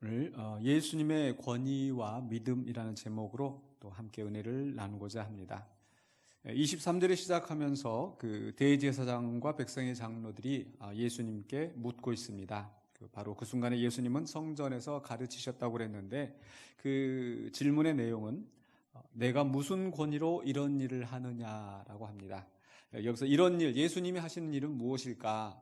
오늘 어, 예수님의 권위와 믿음이라는 제목으로 또 함께 은혜를 나누고자 합니다. 23절에 시작하면서 그 대제사장과 백성의 장로들이 아, 예수님께 묻고 있습니다. 그 바로 그 순간에 예수님은 성전에서 가르치셨다고 그랬는데 그 질문의 내용은 어, 내가 무슨 권위로 이런 일을 하느냐라고 합니다. 여기서 이런 일, 예수님이 하시는 일은 무엇일까?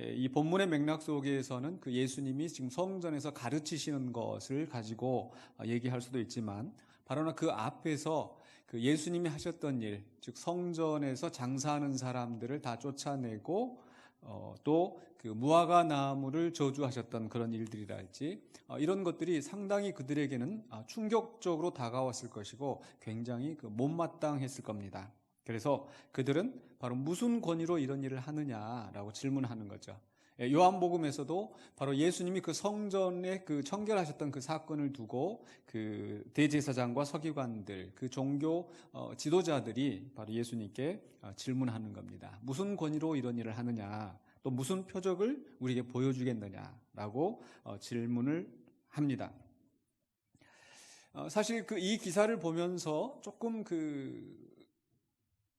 예, 이 본문의 맥락 속에서는 그 예수님이 지금 성전에서 가르치시는 것을 가지고 어, 얘기할 수도 있지만 바로나 그 앞에서 그 예수님이 하셨던 일, 즉 성전에서 장사하는 사람들을 다 쫓아내고 어, 또 그 무화과 나무를 저주하셨던 그런 일들이랄지 어, 이런 것들이 상당히 그들에게는 아, 충격적으로 다가왔을 것이고 굉장히 그 못마땅했을 겁니다. 그래서 그들은 바로 무슨 권위로 이런 일을 하느냐라고 질문하는 거죠. 예, 요한복음에서도 바로 예수님이 그 성전에 그 청결하셨던 그 사건을 두고 그 대제사장과 서기관들, 그 종교 어, 지도자들이 바로 예수님께 어, 질문하는 겁니다. 무슨 권위로 이런 일을 하느냐, 또 무슨 표적을 우리에게 보여주겠느냐라고 어, 질문을 합니다. 사실 그 이 기사를 보면서 조금 그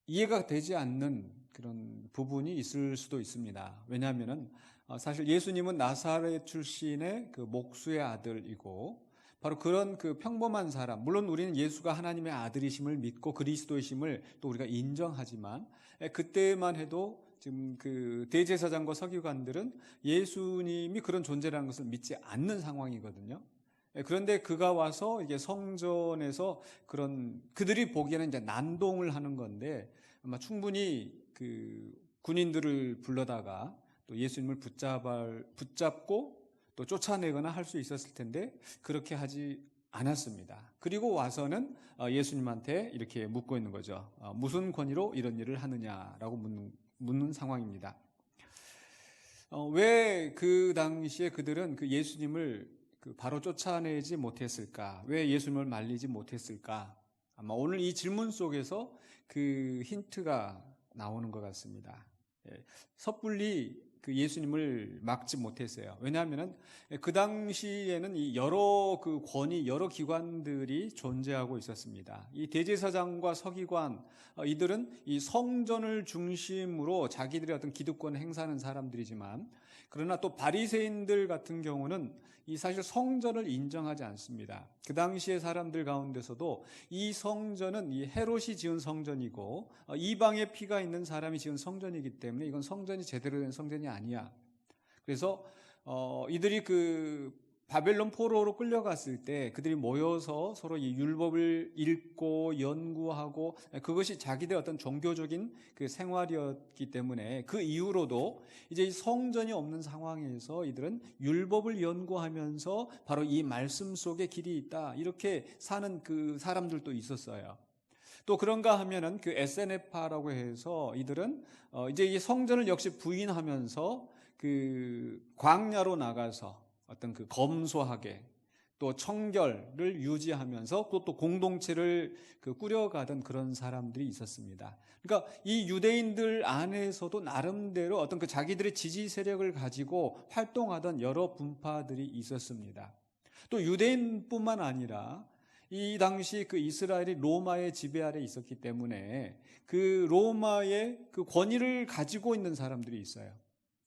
이해가 되지 않는 그런 부분이 있을 수도 있습니다. 왜냐하면은 어, 사실 예수님은 나사렛 출신의 그 목수의 아들이고 바로 그런 그 평범한 사람, 물론 우리는 예수가 하나님의 아들이심을 믿고 그리스도이심을 또 우리가 인정하지만 그때만 해도 지금 그 대제사장과 서기관들은 예수님이 그런 존재라는 것을 믿지 않는 상황이거든요. 그런데 그가 와서 이게 성전에서 그런 그들이 보기에는 이제 난동을 하는 건데 아마 충분히 그 군인들을 불러다가 또 예수님을 붙잡을, 붙잡고 또 쫓아내거나 할 수 있었을 텐데 그렇게 하지 않았습니다. 그리고 와서는 어, 예수님한테 이렇게 묻고 있는 거죠. 어, 무슨 권위로 이런 일을 하느냐라고 묻는, 묻는 상황입니다. 어, 왜그 당시에 그들은 그 예수님을 그 바로 쫓아내지 못했을까? 왜 예수님을 말리지 못했을까? 아마 오늘 이 질문 속에서 그 힌트가 나오는 것 같습니다. 예, 섣불리 그 예수님을 막지 못했어요. 왜냐하면은 그 당시에는 여러 그 권위, 여러 기관들이 존재하고 있었습니다. 이 대제사장과 서기관 어, 이들은 이 성전을 중심으로 자기들의 어떤 기득권 행사하는 사람들이지만 그러나 또 바리새인들 같은 경우는 이 사실 성전을 인정하지 않습니다. 그 당시의 사람들 가운데서도 이 성전은 이 헤롯이 지은 성전이고 어, 이방의 피가 있는 사람이 지은 성전이기 때문에 이건 성전이 제대로 된 성전이 아니야. 그래서 어, 이들이 그 바벨론 포로로 끌려갔을 때 그들이 모여서 서로 이 율법을 읽고 연구하고 그것이 자기들 어떤 종교적인 그 생활이었기 때문에 그 이후로도 이제 이 성전이 없는 상황에서 이들은 율법을 연구하면서 바로 이 말씀 속에 길이 있다 이렇게 사는 그 사람들도 있었어요. 또 그런가 하면은 그 SNF파라고 해서 이들은 어 이제 이 성전을 역시 부인하면서 그 광야로 나가서 어떤 그 검소하게 또 청결을 유지하면서 또, 또 공동체를 그 꾸려가던 그런 사람들이 있었습니다. 그러니까 이 유대인들 안에서도 나름대로 어떤 그 자기들의 지지 세력을 가지고 활동하던 여러 분파들이 있었습니다. 또 유대인뿐만 아니라 이 당시 그 이스라엘이 로마의 지배 아래 있었기 때문에 그 로마의 그 권위를 가지고 있는 사람들이 있어요.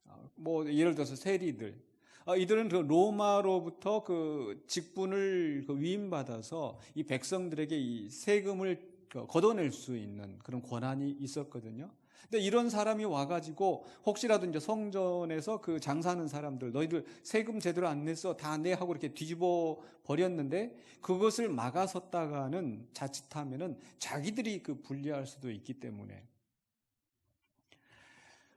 어, 뭐 예를 들어서 세리들, 어, 이들은 그 로마로부터 그 직분을 그 위임받아서 이 백성들에게 이 세금을 그 걷어낼 수 있는 그런 권한이 있었거든요. 근데 이런 사람이 와가지고 혹시라도 이제 성전에서 그 장사하는 사람들 너희들 세금 제대로 안 냈어 다 내 하고 이렇게 뒤집어 버렸는데 그것을 막아섰다가는 자칫하면은 자기들이 그 불리할 수도 있기 때문에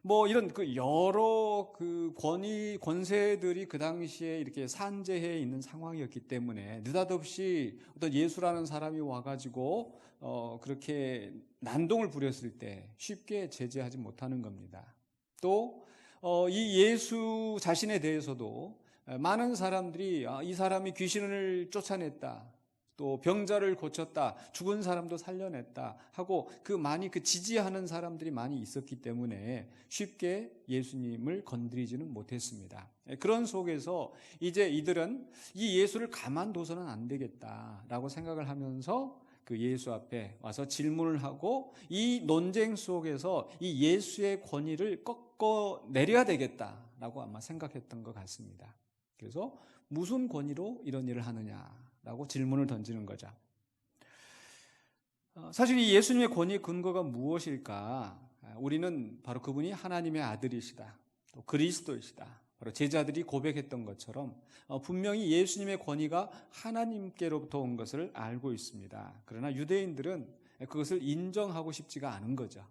뭐 이런 그 여러 그 권위 권세들이 그 당시에 이렇게 산재해 있는 상황이었기 때문에 느닷없이 어떤 예수라는 사람이 와가지고 어 그렇게 난동을 부렸을 때 쉽게 제재하지 못하는 겁니다. 또이 어 예수 자신에 대해서도 많은 사람들이 아, 이 사람이 귀신을 쫓아냈다. 또 병자를 고쳤다, 죽은 사람도 살려냈다 하고 그 많이 그 지지하는 사람들이 많이 있었기 때문에 쉽게 예수님을 건드리지는 못했습니다. 그런 속에서 이제 이들은 이 예수를 가만둬서는 안 되겠다라고 생각을 하면서 그 예수 앞에 와서 질문을 하고 이 논쟁 속에서 이 예수의 권위를 꺾어 내려야 되겠다라고 아마 생각했던 것 같습니다. 그래서 무슨 권위로 이런 일을 하느냐? 라고 질문을 던지는 거죠. 어, 사실 이 예수님의 권위 근거가 무엇일까? 아, 우리는 바로 그분이 하나님의 아들이시다. 또 그리스도이시다. 바로 제자들이 고백했던 것처럼 어, 분명히 예수님의 권위가 하나님께로부터 온 것을 알고 있습니다. 그러나 유대인들은 그것을 인정하고 싶지가 않은 거죠.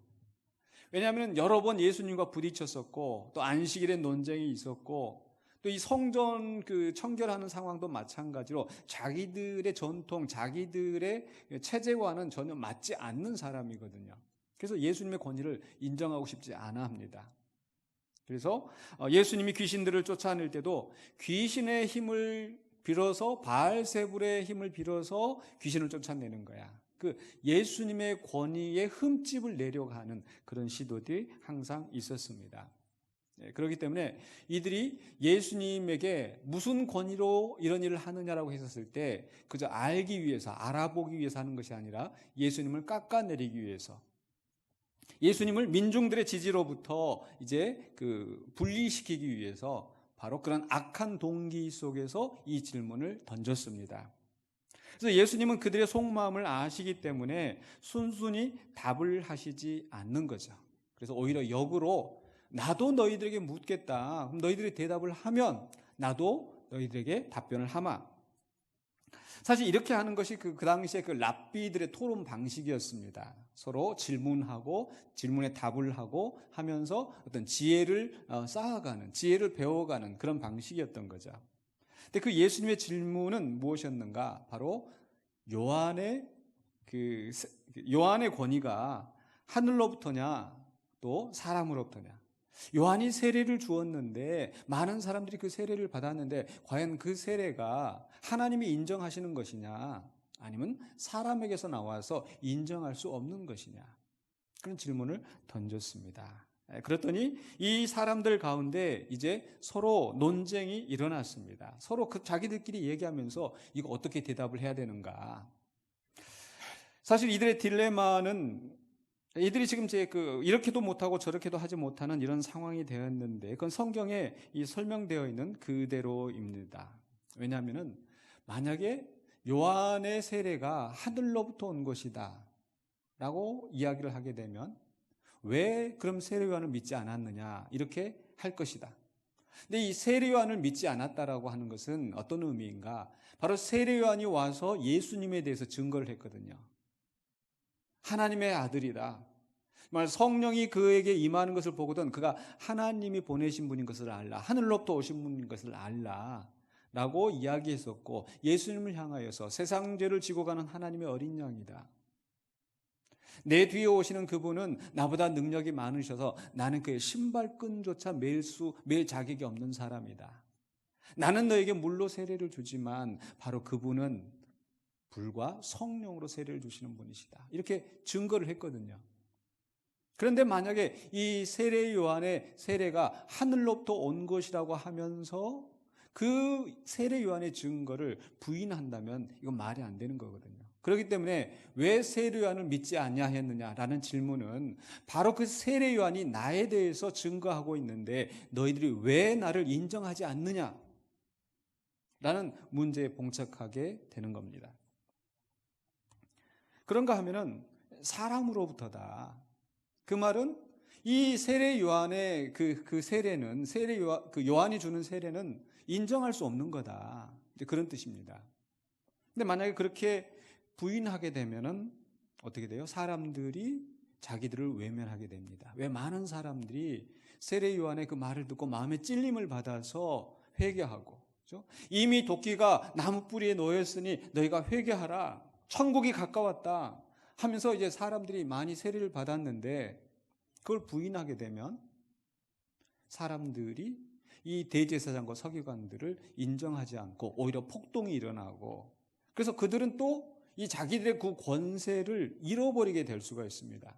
왜냐하면 여러 번 예수님과 부딪혔었고 또 안식일에 논쟁이 있었고 또 이 성전 그 청결하는 상황도 마찬가지로 자기들의 전통, 자기들의 체제와는 전혀 맞지 않는 사람이거든요. 그래서 예수님의 권위를 인정하고 싶지 않아 합니다. 그래서 어, 예수님이 귀신들을 쫓아낼 때도 귀신의 힘을 빌어서 바알세불의 힘을 빌어서 귀신을 쫓아내는 거야. 그 예수님의 권위에 흠집을 내려고 하는 그런 시도들이 항상 있었습니다. 네, 그렇기 때문에 이들이 예수님에게 무슨 권위로 이런 일을 하느냐라고 했었을 때 그저 알기 위해서 알아보기 위해서 하는 것이 아니라 예수님을 깎아내리기 위해서 예수님을 민중들의 지지로부터 이제 그 분리시키기 위해서 바로 그런 악한 동기 속에서 이 질문을 던졌습니다. 그래서 예수님은 그들의 속마음을 아시기 때문에 순순히 답을 하시지 않는 거죠. 그래서 오히려 역으로 나도 너희들에게 묻겠다. 그럼 너희들이 대답을 하면 나도 너희들에게 답변을 하마. 사실 이렇게 하는 것이 그, 그 당시에 그 랍비들의 토론 방식이었습니다. 서로 질문하고 질문에 답을 하고 하면서 어떤 지혜를 어, 쌓아가는, 지혜를 배워가는 그런 방식이었던 거죠. 근데 그 예수님의 질문은 무엇이었는가? 바로 요한의 그 요한의 권위가 하늘로부터냐 또 사람으로부터냐 요한이 세례를 주었는데 많은 사람들이 그 세례를 받았는데 과연 그 세례가 하나님이 인정하시는 것이냐 아니면 사람에게서 나와서 인정할 수 없는 것이냐 그런 질문을 던졌습니다. 예, 그랬더니 이 사람들 가운데 이제 서로 논쟁이 일어났습니다. 서로 그 자기들끼리 얘기하면서 이거 어떻게 대답을 해야 되는가. 사실 이들의 딜레마는 이들이 지금 제 그 이렇게도 못하고 저렇게도 하지 못하는 이런 상황이 되었는데 그건 성경에 이 설명되어 있는 그대로입니다. 왜냐하면은 만약에 요한의 세례가 하늘로부터 온 것이다 라고 이야기를 하게 되면 왜 그럼 세례 요한을 믿지 않았느냐 이렇게 할 것이다. 근데 이 세례 요한을 믿지 않았다라고 하는 것은 어떤 의미인가? 바로 세례 요한이 와서 예수님에 대해서 증거를 했거든요. 하나님의 아들이다. 말 성령이 그에게 임하는 것을 보거든 그가 하나님이 보내신 분인 것을 알라. 하늘로부터 오신 분인 것을 알라. 라고 이야기했었고 예수님을 향하여서 세상 죄를 지고 가는 하나님의 어린 양이다. 내 뒤에 오시는 그분은 나보다 능력이 많으셔서 나는 그의 신발끈조차 매일 수, 매일 자격이 없는 사람이다. 나는 너에게 물로 세례를 주지만 바로 그분은 불과 성령으로 세례를 주시는 분이시다. 이렇게 증거를 했거든요. 그런데 만약에 이 세례 요한의 세례가 하늘로부터 온 것이라고 하면서 그 세례 요한의 증거를 부인한다면 이건 말이 안 되는 거거든요. 그렇기 때문에 왜 세례 요한을 믿지 않냐 했느냐라는 질문은 바로 그 세례 요한이 나에 대해서 증거하고 있는데 너희들이 왜 나를 인정하지 않느냐? 라는 문제에 봉착하게 되는 겁니다. 그런가 하면은 사람으로부터다. 그 말은 이 세례 요한의 그, 그 세례는, 세례 요한, 그 요한이 주는 세례는 인정할 수 없는 거다. 그런 뜻입니다. 근데 만약에 그렇게 부인하게 되면은 어떻게 돼요? 사람들이 자기들을 외면하게 됩니다. 왜 많은 사람들이 세례 요한의 그 말을 듣고 마음에 찔림을 받아서 회개하고, 그렇죠? 이미 도끼가 나무 뿌리에 놓였으니 너희가 회개하라. 천국이 가까웠다 하면서 이제 사람들이 많이 세례를 받았는데 그걸 부인하게 되면 사람들이 이 대제사장과 서기관들을 인정하지 않고 오히려 폭동이 일어나고 그래서 그들은 또 이 자기들의 그 권세를 잃어버리게 될 수가 있습니다.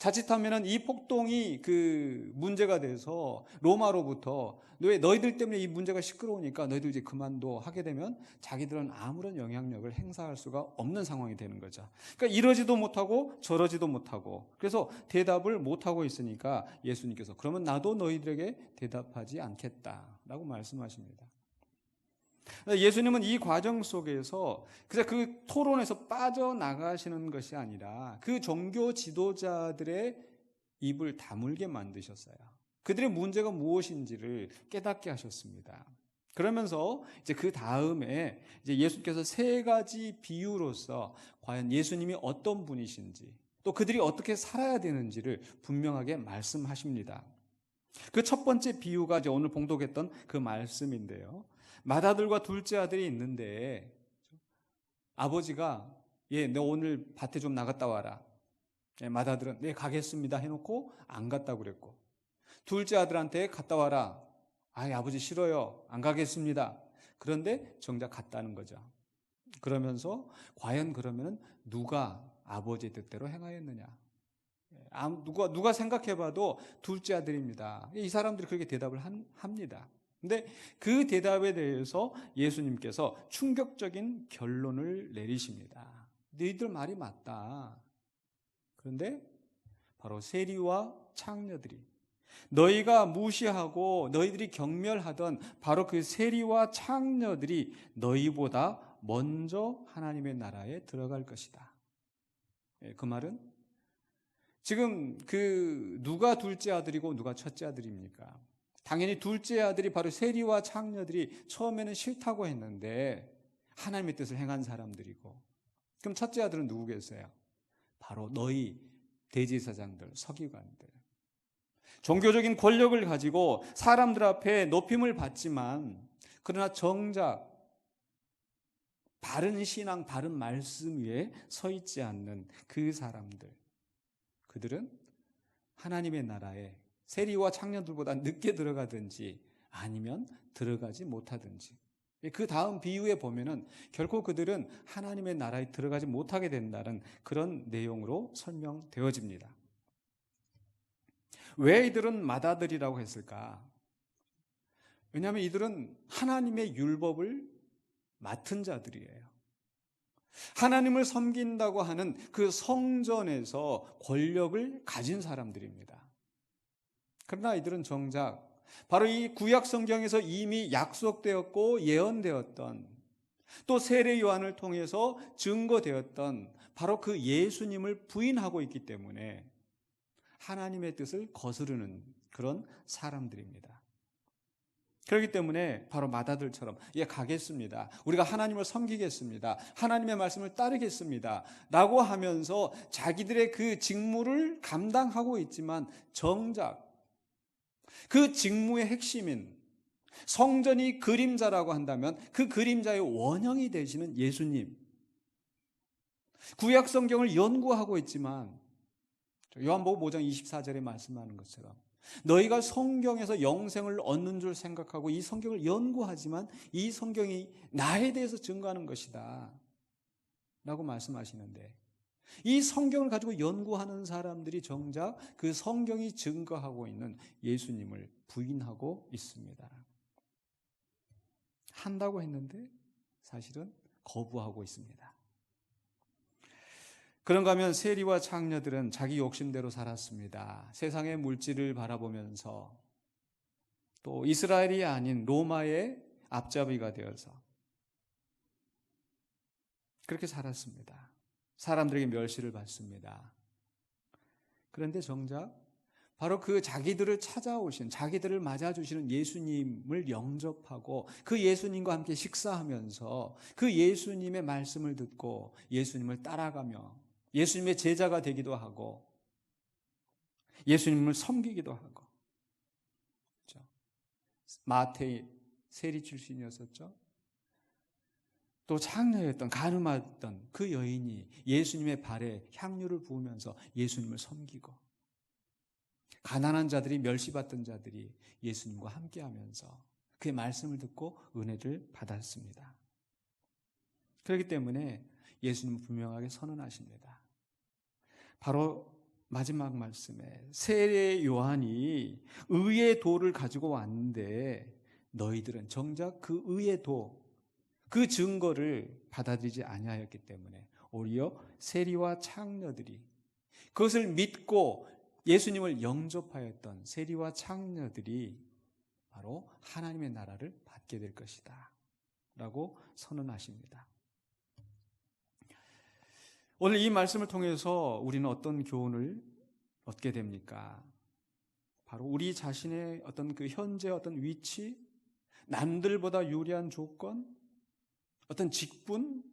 자칫하면은 이 폭동이 그 문제가 돼서 로마로부터 왜 너희들 때문에 이 문제가 시끄러우니까 너희들 이제 그만둬 하게 되면 자기들은 아무런 영향력을 행사할 수가 없는 상황이 되는 거죠. 그러니까 이러지도 못하고 저러지도 못하고 그래서 대답을 못하고 있으니까 예수님께서 그러면 나도 너희들에게 대답하지 않겠다라고 말씀하십니다. 예수님은 이 과정 속에서 그래서 그 토론에서 빠져나가시는 것이 아니라 그 종교 지도자들의 입을 다물게 만드셨어요. 그들의 문제가 무엇인지를 깨닫게 하셨습니다. 그러면서 이제 그 다음에 이제 예수께서 세 가지 비유로서 과연 예수님이 어떤 분이신지 또 그들이 어떻게 살아야 되는지를 분명하게 말씀하십니다. 그 첫 번째 비유가 이제 오늘 봉독했던 그 말씀인데요. 맏아들과 둘째 아들이 있는데 아버지가 예, 너 오늘 밭에 좀 나갔다 와라. 예, 맏아들은 네 가겠습니다 해놓고 안 갔다 그랬고 둘째 아들한테 갔다 와라. 아이 아버지 싫어요. 안 가겠습니다. 그런데 정작 갔다는 거죠. 그러면서 과연 그러면 누가 아버지의 뜻대로 행하였느냐? 예, 누가 누가 생각해봐도 둘째 아들입니다. 이 사람들이 그렇게 대답을 합니다. 근데 그 대답에 대해서 예수님께서 충격적인 결론을 내리십니다. 너희들 말이 맞다. 그런데 바로 세리와 창녀들이 너희가 무시하고 너희들이 경멸하던 바로 그 세리와 창녀들이 너희보다 먼저 하나님의 나라에 들어갈 것이다. 예, 그 말은 지금 그 누가 둘째 아들이고 누가 첫째 아들입니까? 당연히 둘째 아들이 바로 세리와 창녀들이 처음에는 싫다고 했는데 하나님의 뜻을 행한 사람들이고 그럼 첫째 아들은 누구겠어요? 바로 너희 대제사장들, 서기관들. 종교적인 권력을 가지고 사람들 앞에 높임을 받지만 그러나 정작 바른 신앙, 바른 말씀 위에 서 있지 않는 그 사람들. 그들은 하나님의 나라에 세리와 창년들보다 늦게 들어가든지 아니면 들어가지 못하든지. 그 다음 비유에 보면은 결코 그들은 하나님의 나라에 들어가지 못하게 된다는 그런 내용으로 설명되어집니다. 왜 이들은 맏아들이라고 했을까? 왜냐하면 이들은 하나님의 율법을 맡은 자들이에요. 하나님을 섬긴다고 하는 그 성전에서 권력을 가진 사람들입니다. 그러나 이들은 정작 바로 이 구약 성경에서 이미 약속되었고 예언되었던 또 세례 요한을 통해서 증거되었던 바로 그 예수님을 부인하고 있기 때문에 하나님의 뜻을 거스르는 그런 사람들입니다. 그렇기 때문에 바로 마다들처럼 예 가겠습니다. 우리가 하나님을 섬기겠습니다. 하나님의 말씀을 따르겠습니다. 라고 하면서 자기들의 그 직무를 감당하고 있지만 정작 그 직무의 핵심인 성전이 그림자라고 한다면 그 그림자의 원형이 되시는 예수님. 구약 성경을 연구하고 있지만 요한복음 5장 24절에 말씀하는 것처럼 너희가 성경에서 영생을 얻는 줄 생각하고 이 성경을 연구하지만 이 성경이 나에 대해서 증거하는 것이다. 라고 말씀하시는데 이 성경을 가지고 연구하는 사람들이 정작 그 성경이 증거하고 있는 예수님을 부인하고 있습니다. 한다고 했는데 사실은 거부하고 있습니다. 그런가 하면 세리와 창녀들은 자기 욕심대로 살았습니다. 세상의 물질을 바라보면서 또 이스라엘이 아닌 로마의 앞잡이가 되어서 그렇게 살았습니다. 사람들에게 멸시를 받습니다. 그런데 정작 바로 그 자기들을 찾아오신, 자기들을 맞아주시는 예수님을 영접하고 그 예수님과 함께 식사하면서 그 예수님의 말씀을 듣고 예수님을 따라가며 예수님의 제자가 되기도 하고 예수님을 섬기기도 하고. 그렇죠? 마태의 세리 출신이었었죠. 또 창녀였던 가늠하던 그 여인이 예수님의 발에 향유를 부으면서 예수님을 섬기고 가난한 자들이 멸시받던 자들이 예수님과 함께하면서 그의 말씀을 듣고 은혜를 받았습니다. 그렇기 때문에 예수님은 분명하게 선언하십니다. 바로 마지막 말씀에 세례 요한이 의의 도를 가지고 왔는데 너희들은 정작 그 의의 도, 그 증거를 받아들이지 아니하였기 때문에 오히려 세리와 창녀들이 그것을 믿고 예수님을 영접하였던 세리와 창녀들이 바로 하나님의 나라를 받게 될 것이다. 라고 선언하십니다. 오늘 이 말씀을 통해서 우리는 어떤 교훈을 얻게 됩니까? 바로 우리 자신의 어떤 그 현재 어떤 위치, 남들보다 유리한 조건, 어떤 직분,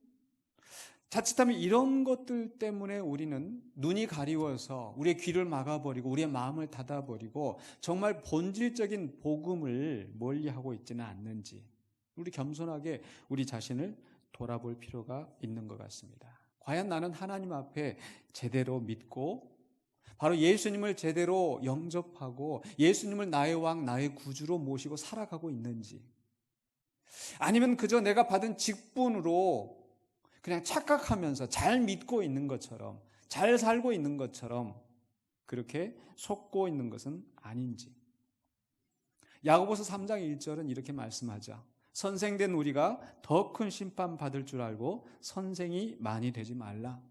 자칫하면 이런 것들 때문에 우리는 눈이 가리워서 우리의 귀를 막아버리고 우리의 마음을 닫아버리고 정말 본질적인 복음을 멀리하고 있지는 않는지 우리 겸손하게 우리 자신을 돌아볼 필요가 있는 것 같습니다. 과연 나는 하나님 앞에 제대로 믿고 바로 예수님을 제대로 영접하고 예수님을 나의 왕, 나의 구주로 모시고 살아가고 있는지 아니면 그저 내가 받은 직분으로 그냥 착각하면서 잘 믿고 있는 것처럼 잘 살고 있는 것처럼 그렇게 속고 있는 것은 아닌지. 야고보서 3장 1절은 이렇게 말씀하죠. 선생된 우리가 더 큰 심판 받을 줄 알고 선생이 많이 되지 말라.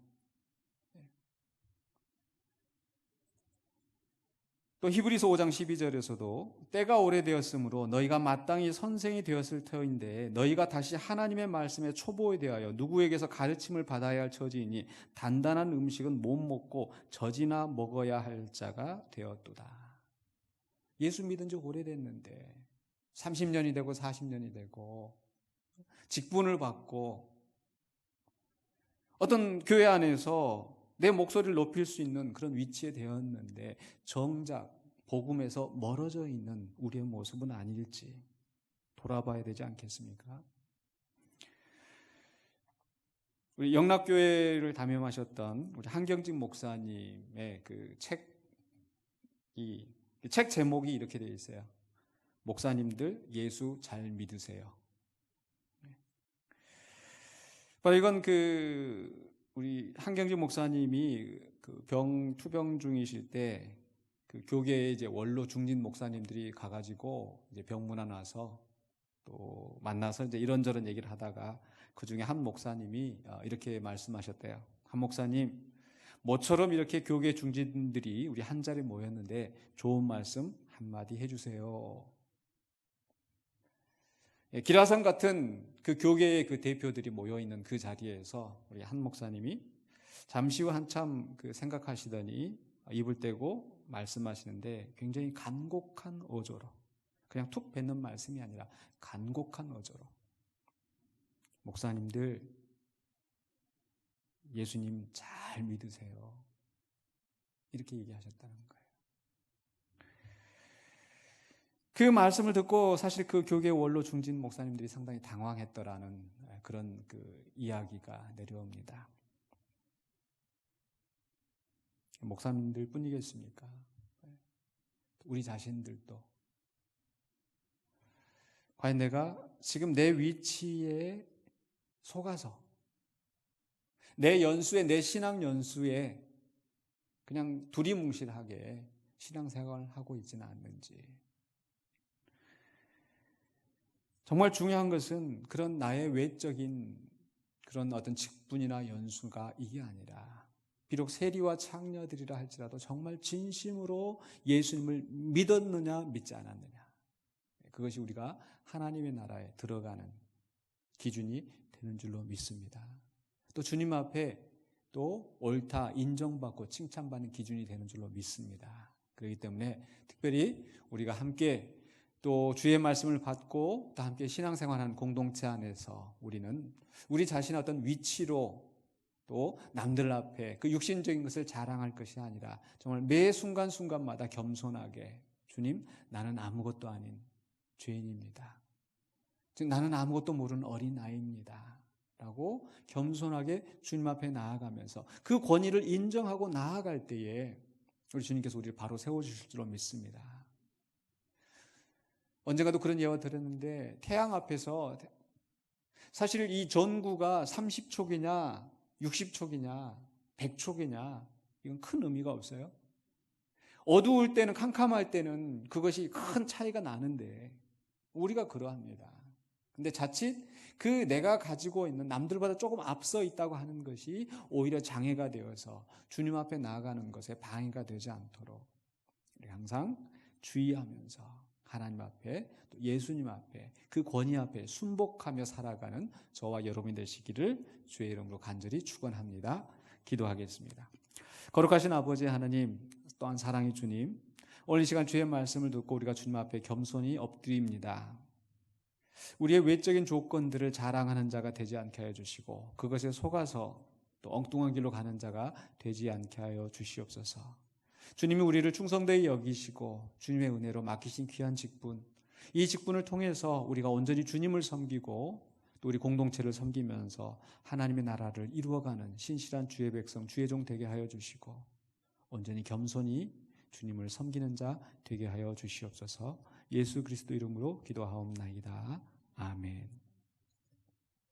또 히브리서 5장 12절에서도 때가 오래되었으므로 너희가 마땅히 선생이 되었을 터인데 너희가 다시 하나님의 말씀에 초보에 대하여 누구에게서 가르침을 받아야 할 처지이니 단단한 음식은 못 먹고 젖이나 먹어야 할 자가 되었도다. 예수 믿은 지 오래됐는데 30년이 되고 40년이 되고 직분을 받고 어떤 교회 안에서 내 목소리를 높일 수 있는 그런 위치에 되었는데 정작 복음에서 멀어져 있는 우리의 모습은 아닐지 돌아봐야 되지 않겠습니까? 우리 영락교회를 담임하셨던 우리 한경직 목사님의 그 책 이 책 제목이 이렇게 되어 있어요. 목사님들 예수 잘 믿으세요. 바로 이건 그 우리 한경진 목사님이 그 병 투병 중이실 때 그 교계에 이제 원로 중진 목사님들이 가가지고 이제 병문안 와서 또 만나서 이제 이런저런 얘기를 하다가 그 중에 한 목사님이 어, 이렇게 말씀하셨대요. 한 목사님, 모처럼 이렇게 교계 중진들이 우리 한 자리에 모였는데 좋은 말씀 한마디 해주세요. 예, 기라성 같은 그 교계의 그 대표들이 모여 있는 그 자리에서 우리 한 목사님이 잠시 후 한참 그 생각하시더니 입을 떼고 말씀하시는데 굉장히 간곡한 어조로 그냥 툭 뱉는 말씀이 아니라 간곡한 어조로 목사님들 예수님 잘 믿으세요. 이렇게 얘기하셨다는 거예요. 그 말씀을 듣고 사실 그 교계 원로 중진 목사님들이 상당히 당황했더라는 그런 그 이야기가 내려옵니다. 목사님들 뿐이겠습니까? 우리 자신들도. 과연 내가 지금 내 위치에 속아서 내 연수에, 내 신앙 연수에 그냥 두리뭉실하게 신앙생활을 하고 있지는 않는지. 정말 중요한 것은 그런 나의 외적인 그런 어떤 직분이나 연수가 이게 아니라 비록 세리와 창녀들이라 할지라도 정말 진심으로 예수님을 믿었느냐 믿지 않았느냐 그것이 우리가 하나님의 나라에 들어가는 기준이 되는 줄로 믿습니다. 또 주님 앞에 또 옳다 인정받고 칭찬받는 기준이 되는 줄로 믿습니다. 그렇기 때문에 특별히 우리가 함께 또 주의 말씀을 받고 또 함께 신앙생활하는 공동체 안에서 우리는 우리 자신의 어떤 위치로 또 남들 앞에 그 육신적인 것을 자랑할 것이 아니라 정말 매 순간순간마다 겸손하게 주님 나는 아무것도 아닌 죄인입니다. 즉 나는 아무것도 모르는 어린 아이입니다. 라고 겸손하게 주님 앞에 나아가면서 그 권위를 인정하고 나아갈 때에 우리 주님께서 우리를 바로 세워주실 줄로 믿습니다. 언젠가도 그런 예화 들었는데 태양 앞에서 사실 이 전구가 30촉이냐, 60촉이냐, 100촉이냐, 이건 큰 의미가 없어요. 어두울 때는, 캄캄할 때는 그것이 큰 차이가 나는데, 우리가 그러합니다. 근데 자칫 그 내가 가지고 있는 남들보다 조금 앞서 있다고 하는 것이 오히려 장애가 되어서 주님 앞에 나아가는 것에 방해가 되지 않도록 항상 주의하면서 하나님 앞에 또 예수님 앞에 그 권위 앞에 순복하며 살아가는 저와 여러분이 되시기를 주의 이름으로 간절히 축원합니다. 기도하겠습니다. 거룩하신 아버지 하나님 또한 사랑의 주님 오늘 이 시간 주의 말씀을 듣고 우리가 주님 앞에 겸손히 엎드립니다. 우리의 외적인 조건들을 자랑하는 자가 되지 않게 하여 주시고 그것에 속아서 또 엉뚱한 길로 가는 자가 되지 않게 하여 주시옵소서. 주님이 우리를 충성되이 여기시고 주님의 은혜로 맡기신 귀한 직분, 이 직분을 통해서 우리가 온전히 주님을 섬기고 또 우리 공동체를 섬기면서 하나님의 나라를 이루어가는 신실한 주의 백성, 주의 종 되게 하여 주시고 온전히 겸손히 주님을 섬기는 자 되게 하여 주시옵소서. 예수 그리스도 이름으로 기도하옵나이다. 아멘.